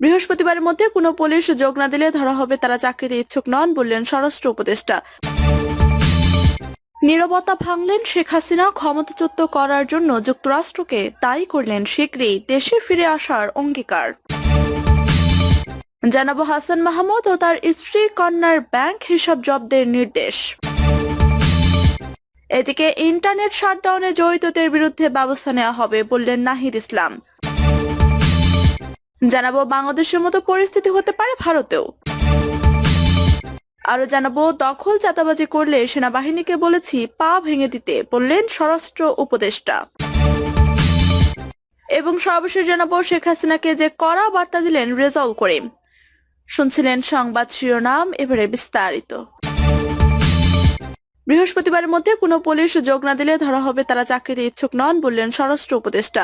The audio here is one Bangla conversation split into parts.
বৃহস্পতিবারের মধ্যে কোনো পুলিশ যোগ না দিলে ধরা হবে তারা চাকরিতে ইচ্ছুক নন বললেন স্বরাষ্ট্র উপদেষ্টা। নীরবতা ভাঙলেন শেখ হাসিনা, ক্ষমতাচ্যুত করার জন্য যুক্তরাষ্ট্রকে তাই করলেন শীঘ্রই দেশে ফিরে আসার অঙ্গীকার। জানাব হাসান মাহমুদ ও তার স্ত্রী কন্যার ব্যাংক হিসাব জব্দের নির্দেশ। এদিকে ইন্টারনেট শাটডাউনে জড়িতদের বিরুদ্ধে ব্যবস্থা নেওয়া হবে বললেন নাহিদ ইসলাম। জানাব বাংলাদেশের মতো পরিস্থিতি হতে পারে ভারতেও। আরও জানাব, দখল চাতাবাজি করলে সেনাবাহিনীকে বলেছি পা ভেঙে দিতে বললেন স্বরাষ্ট্র উপদেষ্টা। এবং সর্বশেষ জানাব, শেখ হাসিনাকে যে কড়া বার্তা দিলেন রেজাউল করিম। শুনছিলেন সংবাদ শিরোনাম, এবারে বিস্তারিত। বৃহস্পতিবারের মধ্যে কোনো পুলিশ যোগ না দিলে ধরা হবে তারা চাকরিতে ইচ্ছুক নন বললেন স্বরাষ্ট্র উপদেষ্টা।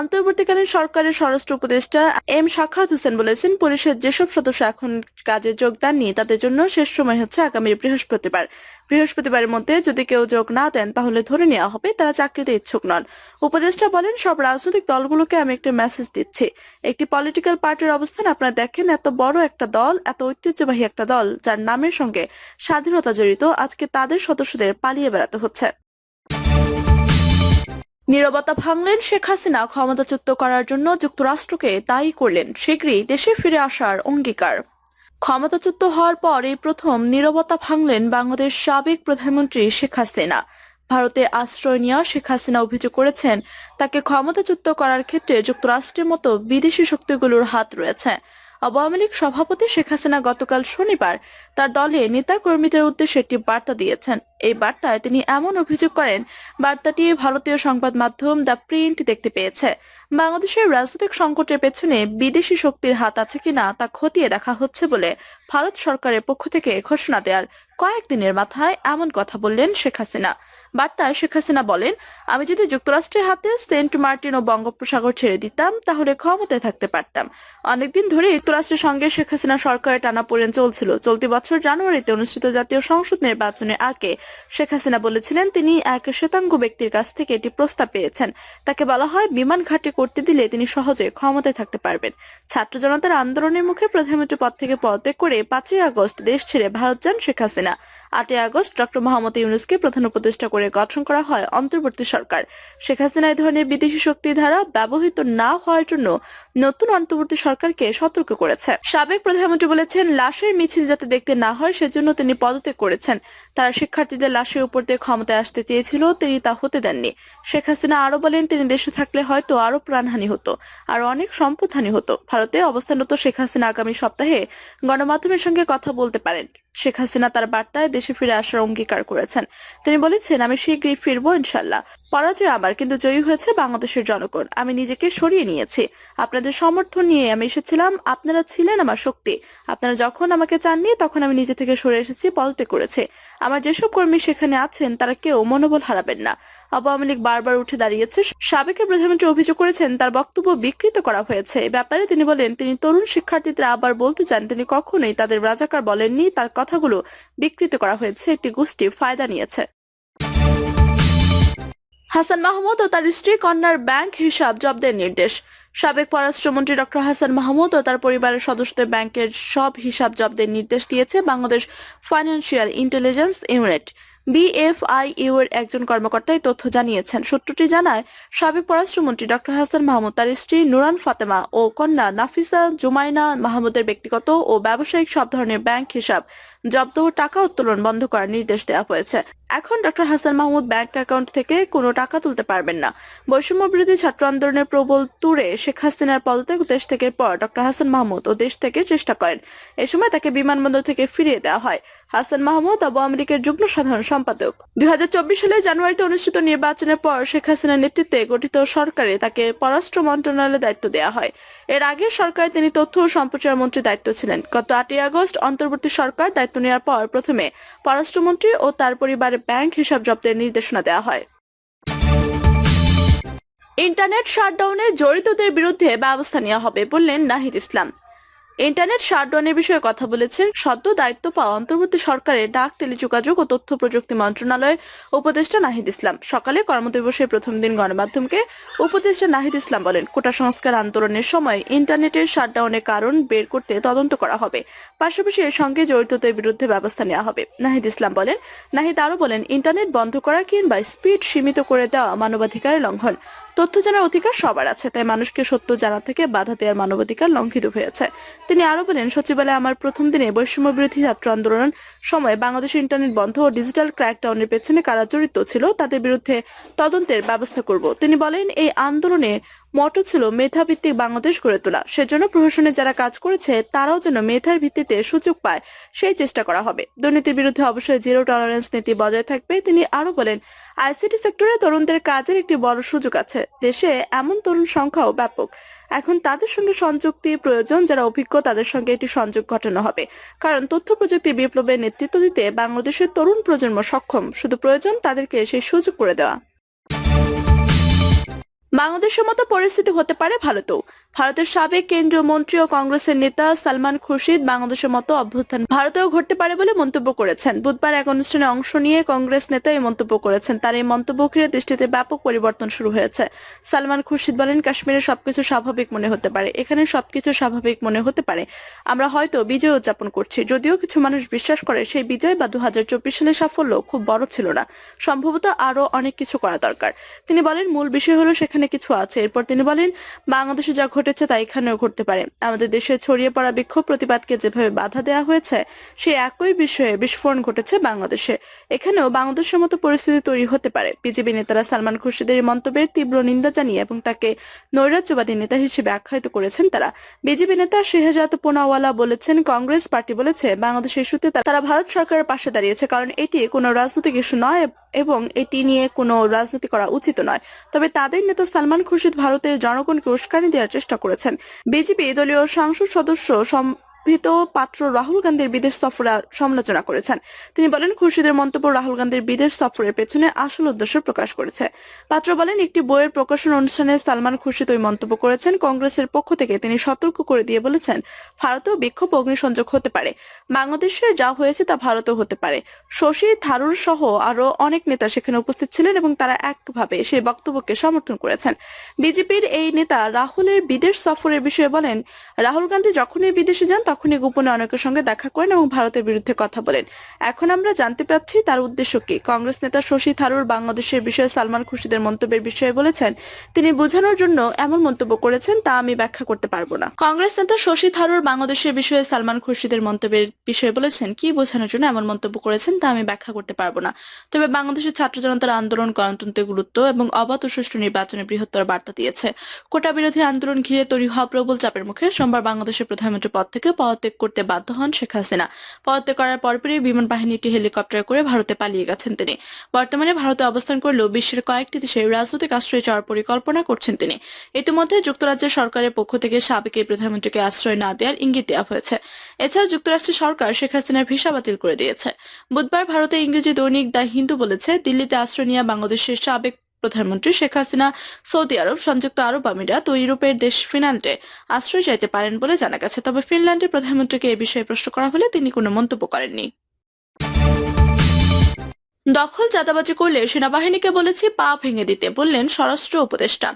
অন্তর্বর্তীকালীন সরকারের স্বরাষ্ট্র উপদেষ্টা এম সাখাত হোসেন বলেছেন, পুলিশের যেসব সদস্য এখন কাজে যোগ দেননি তাদের জন্য শেষ সময় হচ্ছে আগামী বৃহস্পতিবার। বৃহস্পতিবারের মধ্যে যদি কেউ যোগ না দেন, তাহলে ধরে নেওয়া হবে তারা চাকরিতে ইচ্ছুক নন। উপদেষ্টা বলেন, সব রাজনৈতিক দলগুলোকে আমি একটা মেসেজ দিচ্ছি। একটি পলিটিক্যাল পার্টির অবস্থান আপনারা দেখেন, এত বড় একটা দল, এত ঐতিহ্যবাহী একটা দল, যার নামের সঙ্গে স্বাধীনতা জড়িত। আজকে তাদের সদস্যদের পালিয়ে বেড়াতে হচ্ছে। নীরবতা ভাঙলেন শেখ হাসিনা, ক্ষমতাচ্যুত করার জন্য যুক্তরাষ্ট্রকে দায়ী করলেন শীঘ্রই দেশে ফিরে আসার অঙ্গীকার। ক্ষমতাচ্যুত হওয়ার পর এই প্রথম নীরবতা ভাঙলেন বাংলাদেশ সাবেক প্রধানমন্ত্রী শেখ হাসিনা। ভারতে আশ্রয় নেওয়া শেখ হাসিনা অভিযোগ করেছেন, তাকে ক্ষমতাচ্যুত করার ক্ষেত্রে যুক্তরাষ্ট্রের মতো বিদেশি শক্তিগুলোর হাত রয়েছে। আওয়ামী লীগ সভাপতি শেখ হাসিনা গতকাল শনিবার তার দলে নেতা কর্মীদের উদ্দেশ্যে একটি বার্তা দিয়েছেন। এই বার্তায় তিনি এমন অভিযোগ করেন, বার্তাটি ভারতীয় সংবাদ মাধ্যম দ্য প্রিন্ট দেখতে পেয়েছে। বাংলাদেশের রাজনৈতিক সংকটের পেছনে বিদেশি শক্তির হাত আছে কিনা তা খতিয়ে দেখা হচ্ছে বলে ভারত সরকারের পক্ষ থেকে ঘোষণা দেওয়ার কয়েকদিনের মাথায় এমন কথা বললেন শেখ হাসিনা। বার্তায় শেখ হাসিনা বলেন, আমি যদি যুক্তরাষ্ট্রের হাতে সেন্ট মার্টিন ও বঙ্গোপসাগর ছেড়ে দিতাম, তাহলে ক্ষমতায় থাকতে পারতাম। অনেকদিন ধরে যুক্তরাষ্ট্রের সঙ্গে শেখ হাসিনা সরকারের টানাপোড়েন চলছিল। চলতি বছর জানুয়ারিতে অনুষ্ঠিত জাতীয় সংসদ নির্বাচনের আগে শেখ হাসিনা বলেছিলেন, তিনি এক শ্বেতাঙ্গ ব্যক্তির কাছ থেকে এটি প্রস্তাব পেয়েছেন। তাকে বলা হয় বিমান ঘাঁটি করতে দিলে তিনি সহজে ক্ষমতায় থাকতে পারবেন। ছাত্র জনতার আন্দোলনের মুখে প্রধানমন্ত্রী পদ থেকে পদত্যাগ করে পাঁচই আগস্ট দেশ ছেড়ে ভারত যান শেখ হাসিনা। আটই আগস্ট ডক্টর মোহাম্মদ ইউনুসকে প্রধান উপদেষ্টা করে গঠন করা হয় অন্তর্বর্তী সরকার। শেখ হাসিনা এই ধরনের বিদেশি শক্তি ধারা ব্যবহৃত না হওয়ার জন্য নতুন অন্তর্বর্তী সরকারকে সতর্ক করেছে। সাবেক প্রধানমন্ত্রী বলেছেন, লাশের মিছিল যাতে দেখতে না হয়, সেজন্য তিনি পদত্যাগ করেছেন। তারা শিক্ষার্থীদের লাশের উপর দিয়ে ক্ষমতায় আসতে চেয়েছিল, তিনি তা হতে দেননি। শেখ হাসিনা আরও বলেন, তিনি দেশে থাকলে হয়তো আরও প্রাণহানি হতো, আর অনেক সম্পদহানি হতো। ভারতে অবস্থানরত শেখ হাসিনা আগামী সপ্তাহে গণমাধ্যমের সঙ্গে কথা বলতে পারেন। শেখ হাসিনা তার বার্তায় দেশে ফিরে আসার অঙ্গীকার করেছেন। তিনি বলেছেন, আমি শীঘ্রই ফিরবো ইনশাল্লাহ পরাজয় আমার, কিন্তু জয়ী হয়েছে বাংলাদেশের জনগণ। আমি নিজেকে সরিয়ে নিয়েছি। আপনাদের সমর্থন নিয়ে আমি এসেছিলাম। আপনারা ছিলেন আমার শক্তি। আপনারা যখন আমাকে চাননি, তখন আমি নিজে থেকে সরে এসেছি, পলতে করেছি। আমার যেসব কর্মী সেখানে আছেন, তারা কেউ মনোবল হারাবেন না। আওয়ামী লীগ বারবার উঠে দাঁড়িয়েছে। সাবেক প্রধানমন্ত্রী অভিযোগ করেছেন, তার বক্তব্য বিকৃত করা হয়েছে। এ ব্যাপারে তিনি বলেন, তিনি তরুণ শিক্ষার্থীদের আবার বলতে চান, তিনি কখনোই তাদের রাজাকার বলেননি, তার কথাগুলো বিকৃত করা হয়েছে। একটি গোষ্ঠী ফায়দা নিয়েছে। হাসান মাহমুদ ও তার স্ত্রী কন্যার ব্যাংক হিসাব জব্দের নির্দেশ। সাবেক পররাষ্ট্রমন্ত্রী ডক্টর হাসান মাহমুদ ও তার পরিবারের সদস্যদের ব্যাংকের সব হিসাব জব্দের নির্দেশ দিয়েছে Bangladesh financial intelligence unit. BFIU এর একজন কর্মকর্তা তথ্য জানিয়েছেন। সূত্রটি জানায়, সাবেক পররাষ্ট্রমন্ত্রী ডক্টর হাসান মাহমুদ, তার স্ত্রী নুরান ফাতেমা ও কন্যা নাফিসা জুমাইনা মাহমুদের ব্যক্তিগত ও ব্যবসায়িক সব ধরনের ব্যাংক হিসাব জব্দ টাকা উত্তোলন বন্ধ করার নির্দেশ দেওয়া হয়েছে। এখন doctor Hasan Mahmud bank account থেকে কোনো টাকা তুলতে পারবেন না। বৈষম্য বিরোধী ছাত্র আন্দোলনের প্রবল তুরে শেখ হাসিনার পদত্যাগ দেশ থেকে পর ডক্টর হাসান মাহমুদ ও দেশ থেকে চেষ্টা করেন। এ সময় তাকে বিমানবন্দর থেকে ফিরিয়ে দেওয়া হয়। হাসান মাহমুদ আওয়ামী লীগের যুগ্ম সাধারণ সম্পাদক। দুই সালে জানুয়ারিতে অনুষ্ঠিত নির্বাচনের পর শেখ হাসিনার নেতৃত্বে গঠিত সরকারে তাকে পররাষ্ট্র মন্ত্রণালয়ের দায়িত্ব দেওয়া হয়। এর আগে সরকারে তিনি তথ্য ও সম্প্রচার মন্ত্রী দায়িত্ব ছিলেন। গত আটই আগস্ট অন্তর্বর্তী সরকার দায়িত্ব নেওয়ার পর প্রথমে পররাষ্ট্রমন্ত্রী ও তার পরিবারের ব্যাংক হিসাব জব্দের নির্দেশনা দেওয়া হয়। ইন্টারনেট শাটডাউনে জড়িতদের বিরুদ্ধে ব্যবস্থা নেওয়া হবে বললেন নাহিদ ইসলাম। ইন্টারনেট শাটডাউনের বিষয়ে কথা বলেছেন সদ্য দায়িত্ব পাওয়া অন্তর্বর্তী সরকারের ডাক, টেলিযোগাযোগ ও তথ্য প্রযুক্তি মন্ত্রণালয়ের উপদেষ্টা নাহিদ ইসলাম। সকালে কর্মদিবসের প্রথম দিন গণমাধ্যমকে উপদেষ্টা নাহিদ ইসলাম বলেন, কোটা সংস্কার আন্দোলনের সময় ইন্টারনেটের শাটডাউনের কারণ বের করতে তদন্ত করা হবে। পাশাপাশি এর সঙ্গে জড়িতদের বিরুদ্ধে ব্যবস্থা নেওয়া হবে। নাহিদ ইসলাম বলেন, নাহিদ আরও বলেন, ইন্টারনেট বন্ধ করা কিংবা স্পিড সীমিত করে দেওয়া মানবাধিকারের লঙ্ঘন। তথ্য জানার অধিকার সবার আছে, তাই মানুষকে সত্য জানা থেকে বাধা দেওয়ার মানবাধিকার লঙ্ঘিত হয়েছে। তিনি আরও বলেন, সচিবালয়ে আমার প্রথম দিনে বৈষম্য বিরোধী ছাত্র আন্দোলন সময় বাংলাদেশের ইন্টারনেট বন্ধ ও ডিজিটাল ক্র্যাকডাউনের পেছনে কারা জড়িত ছিল, তাদের বিরুদ্ধে তদন্তের ব্যবস্থা করব। তিনি বলেন, এই আন্দোলনে মটো ছিল মেধা ভিত্তিক বাংলাদেশ গড়ে তোলা। সেজন্য প্রশাসনে যারা কাজ করেছে, তারাও যেন মেধার ভিত্তিতে সুযোগ পায়, সেই চেষ্টা করা হবে। দুর্নীতির বিরুদ্ধে অবশ্যই জিরো টলারেন্স নীতি বজায় থাকবে। তিনি আরও বলেন আইসিটি সেক্টরে তরুণদের কাজের একটি বড় সুযোগ আছে। দেশে এমন তরুণ সংখ্যাও ব্যাপক। এখন তাদের সঙ্গে সংযুক্তি প্রয়োজন, যারা অভিজ্ঞ, তাদের সঙ্গে একটি সংযোগ ঘটানো হবে। কারণ তথ্য প্রযুক্তি বিপ্লবের নেতৃত্ব দিতে বাংলাদেশের তরুণ প্রজন্ম সক্ষম। শুধু প্রয়োজন তাদেরকে সেই সুযোগ করে দেওয়া। বাংলাদেশের মতো পরিস্থিতি হতে পারে ভারতেও ভারতের সাবেক কেন্দ্রীয় মন্ত্রী ও কংগ্রেসের নেতা সালমান খুরশিদ বাংলাদেশের মতো অভ্যুত্থান। ভারতেও ঘটতে পারে বলে মন্তব্য করেছেন। বুধবার এক অনুষ্ঠানে অংশ নিয়ে কংগ্রেস নেতা এই মন্তব্য করেছেন। তার এই মন্তব্য ঘিরে দৃষ্টিতে ব্যাপক পরিবর্তন শুরু হয়েছে। সালমান খুরশিদ বলেন, কাশ্মীরে সবকিছু স্বাভাবিক মনে হতে পারে। এখানে সবকিছু স্বাভাবিক মনে হতে পারে। আমরা হয়তো বিজয় উদযাপন করছি। যদিও কিছু মানুষ বিশ্বাস করে, সেই বিজয় বা দু হাজার চব্বিশ সালের সাফল্য খুব বড় ছিল না। সম্ভবত আরও অনেক কিছু করা দরকার। তিনি বলেন, মূল বিষয় হলো সেখানে কিছু আছে। এরপর তিনি বলেন, বাংলাদেশে যা ঘটেছে তা এখানেও ঘটতে পারে। আমাদের দেশে ছড়িয়ে পড়া বিক্ষোভ প্রতিবাদকে যেভাবে বাধা দেওয়া হয়েছে সেই একই বিষয়ে বিস্ফোরণ ঘটেছে বাংলাদেশে। এখানেও বাংলাদেশের মতো পরিস্থিতি তৈরি হতে পারে। বিজেপি নেতারা সালমান খুরশিদের মন্তব্যের তীব্র নিন্দা জানিয়ে এবং তাকে নৈরাজ্যবাদী নেতা হিসেবে আখ্যায়িত করেছেন তারা। বিজেপি নেতা শেহজাদ পোনাওয়ালা বলেছেন, কংগ্রেস পার্টি বলেছে, বাংলাদেশ ইস্যুতে তারা ভারত সরকারের পাশে দাঁড়িয়েছে কারণ এটি কোনো রাজনৈতিক ইস্যু নয় এবং এটি নিয়ে কোনো রাজনীতি করা উচিত নয়। তবে তাদের নেতা সালমান খুরশিদ ভারতের জনগণকে উস্কানি দেওয়ার চেষ্টা করেছেন। বিজেপি দলীয় সংসদ সদস্য সম্ভৃত পাত্র রাহুল গান্ধীর বিদেশ সফরে সমালোচনা করেছেন। তিনি বলেন, খুরশিদের মন্তব্য রাহুল গান্ধীর বিদেশ সফরের পেছনে আসল উদ্দেশ্য প্রকাশ করেছে। পাত্র বলেন, একটি বইয়ের প্রকাশন অনুষ্ঠানে সালমান খুরশিদ ওই মন্তব্য করেছেন, কংগ্রেসের পক্ষ থেকে তিনি সতর্ক করে দিয়ে বলেছেন, ভারতেও বিক্ষোভ অগ্নিসংযোগ হতে পারে। বাংলাদেশে যা হয়েছে তা ভারতেও হতে পারে। শশী থারুর সহ আরও অনেক নেতা সেখানে উপস্থিত ছিলেন এবং তারা একভাবে সেই বক্তব্যকে সমর্থন করেছেন। বিজেপির এই নেতা রাহুলের বিদেশ সফরের বিষয়ে বলেন, রাহুল গান্ধী যখনই বিদেশে যান তখনই গোপনে অনেকের সঙ্গে দেখা করেন এবং ভারতের বিরুদ্ধে কথা বলেন। এখন আমরা জানতে পারছি তার উদ্দেশ্য কি। কংগ্রেস নেতা শশী থারুর বাংলাদেশের বিষয়ে সালমান খুরশিদের মন্তব্যের বিষয়ে বলেছেন, তিনি বোঝানোর জন্য এমন মন্তব্য করেছেন তা আমি ব্যাখ্যা করতে পারব না। কংগ্রেস নেতা শশী থারুর বাংলাদেশের বিষয়ে সালমান খুরশিদের মন্তব্যের বিষয়ে বলেছেন, কি বোঝানোর জন্য এমন মন্তব্য করেছেন তা আমি ব্যাখ্যা করতে পারব না। তবে বাংলাদেশের ছাত্র জনতার আন্দোলন, গণতন্ত্রের গুরুত্ব এবং অবাধ ও সুষ্ঠু নির্বাচনে বৃহত্তর বার্তা দিয়েছে। কোটা বিরোধী আন্দোলন ঘিরে তৈরি হওয়া প্রবল চাপের মুখে সোমবার বাংলাদেশের প্রধানমন্ত্রী পদ থেকে পদত্যাগ করতে বাধ্য হন শেখ হাসিনা। পদত্যাগ করার পরপরই বিমান বাহিনীটি হেলিকপ্টার করে ভারতে পালিয়ে গেছেন তিনি। বর্তমানে ভারতে অবস্থান করলেও বিশ্বের কয়েকটি দেশে রাজনৈতিক আশ্রয় চাওয়ার পরিকল্পনা করছেন তিনি। ইতিমধ্যে যুক্তরাজ্যের সরকারের পক্ষ থেকে সাবেক এই প্রধানমন্ত্রীকে আশ্রয় না দেওয়ার ইঙ্গিত দেওয়া হয়েছে। এছাড়া যুক্তরাষ্ট্রের সরকার শেখ হাসিনার ভিসা বাতিল করে দিয়েছে। বুধবার ভারতে ইংরেজি দৈনিক দ্য হিন্দু বলেছে, দিল্লিতে আশ্রয় নেওয়া বাংলাদেশের সাবেক প্রধানমন্ত্রী শেখ হাসিনা, সৌদি আরব, সংযুক্ত আরব আমিরাত ও ইউরোপের দেশ ফিনল্যান্ডে আশ্রয় চাইতে পারেন বলে জানা গেছে। তবে ফিনল্যান্ডের প্রধানমন্ত্রীকে এ বিষয়ে প্রশ্ন করা হলে তিনি কোনো মন্তব্য করেননি। দখল চাঁদাবাজি করলে সেনাবাহিনীকে বলেছি পা ভেঙে দিতে বললেন স্বরাষ্ট্র উপদেষ্টা।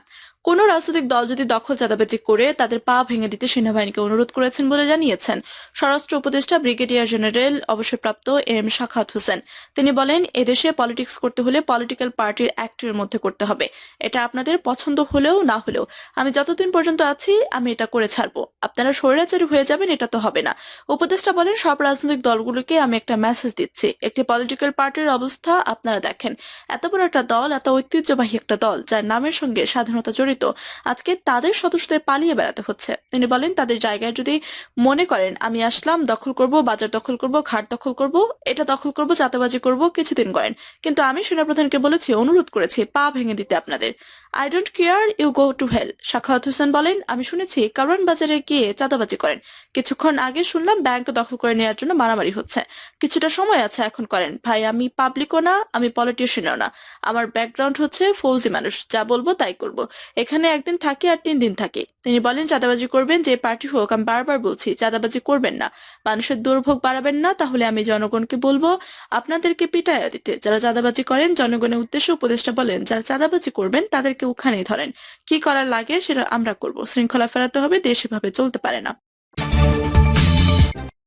কোন রাজনৈতিক দল যদি দখল চাঁদাবাজি করে তাদের পা ভেঙে দিতে সেনাবাহিনীকে অনুরোধ করেছেন বলে জানিয়েছেন। স্বরাষ্ট্র উপদেষ্টা ব্রিগেডিয়ার জেনারেল অবসরপ্রাপ্ত এম শাখাত হোসেন। তিনি বলেন, এদেশে পলিটিক্স করতে হলে পলিটিক্যাল পার্টির অ্যাক্টের মধ্যে করতে হবে। এটা আপনাদের পছন্দ হলেও না হলেও। আমি যতদিন পর্যন্ত আছি, আমি এটা করে ছাড়বো। আপনারা স্বৈরাচারী হয়ে যাবেন, এটা তো হবে না। উপদেষ্টা বলেন, সব রাজনৈতিক দলগুলোকে আমি একটা মেসেজ দিচ্ছি। একটি পলিটিক্যাল পার্টির অবস্থা আপনারা দেখেন। এত বড় একটা দল, এত ঐতিহ্যবাহী একটা দল, যার নামের সঙ্গে স্বাধীনতা জড়িত আজকে তাদের সদস্যদের পালিয়ে বেড়াতে হচ্ছে। তিনি বলেন, তাদের জায়গায় যদি মনে করেন, আমি আসলাম, দখল করব, বাজার দখল করব, ঘাট দখল করব, এটা দখল করব চাতাবাজি করব, কিছুদিন করেন কিন্তু আমি সেনাপ্রধানকে বলেছি, অনুরোধ করেছি, পা ভেঙে দিতে আপনাদের। I don't care you go to hell Sakhawat Hossain বলেন, আমি শুনেছি, কারওয়ান বাজারে গিয়ে চাঁদাবাজি করেন। কিছুক্ষণ আগে শুনলাম, ব্যাংক দখল করে নেওয়ার জন্য মারামারি হচ্ছে। কিছুটা সময় আছে এখন করেন। ভাই, আমি পাবলিকও না, আমি পলিটিশিয়ানও না। আমার ব্যাকগ্রাউন্ড হচ্ছে ফৌজি মানুষ, যা বলব তাই করব। এখানে একদিন থাকি আর তিন দিন থাকি। তিনি বলেন, চাঁদাবাজি করবেন যে পার্টি হোক, আমি বারবার বলছি, চাঁদাবাজি করবেন না। মানুষের দুর্ভোগ বাড়াবেন না, তাহলে আমি জনগণকে বলব, আপনাদেরকে পিটাইয়া দিতে। যারা চাঁদাবাজি করেন, জনগণের উদ্দেশ্যে উপদেষ্টা বলেন, যারা চাঁদাবাজি করবেন, তাদেরকে ওখানেই ধরেন। কি করার লাগে, সেটা আমরা করব। শৃঙ্খলা ফেরাতে হবে, দেশ এভাবে চলতে পারে না।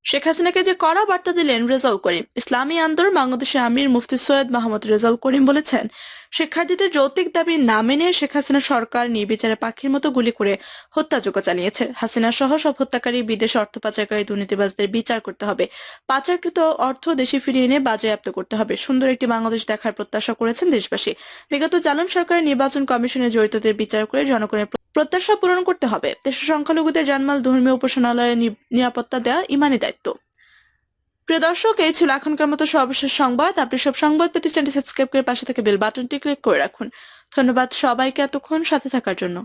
শেখ হাসিনাকে যে কড়া বার্তা দিলেন রেজাউল করিম, ইসলামী আন্দোলন বাংলাদেশের আমির মুফতি সৈয়দ মাহমুদ রেজাউল করিম বলেছেন, শিক্ষার্থীদের যৌতিক দাবি না মেনে শেখ হাসিনা সরকার নির্বিচারে পাখির মতো গুলি করে হত্যাযোগ্য চালিয়েছে। হাসিনা সহ সব হত্যাকারী বিদেশে অর্থ পাচারকারী দুর্নীতিবাজদের বিচার করতে হবে। পাচারকৃত অর্থ দেশে ফিরিয়ে এনে বাজেয়াপ্ত করতে হবে। সুন্দর একটি বাংলাদেশ দেখার প্রত্যাশা করেছেন দেশবাসী। বিগত জালাম সরকারের নির্বাচন কমিশনে জড়িতদের বিচার করে জনগণের প্রত্যাশা পূরণ করতে হবে। দেশের সংখ্যালঘুদের জানমাল ধর্মীয় উপাসনালয়ে নিরাপত্তা দেওয়া ইমানি দায়িত্ব। প্রিয় দর্শক, এই ছিল এখনকার মতো সর্বশেষ সংবাদ। আপনি সব সংবাদ প্রতিষ্ঠানটি সাবস্ক্রাইব করে পাশে থেকে বেল বাটনটি ক্লিক করে রাখুন। ধন্যবাদ সবাইকে এতক্ষণ সাথে থাকার জন্য।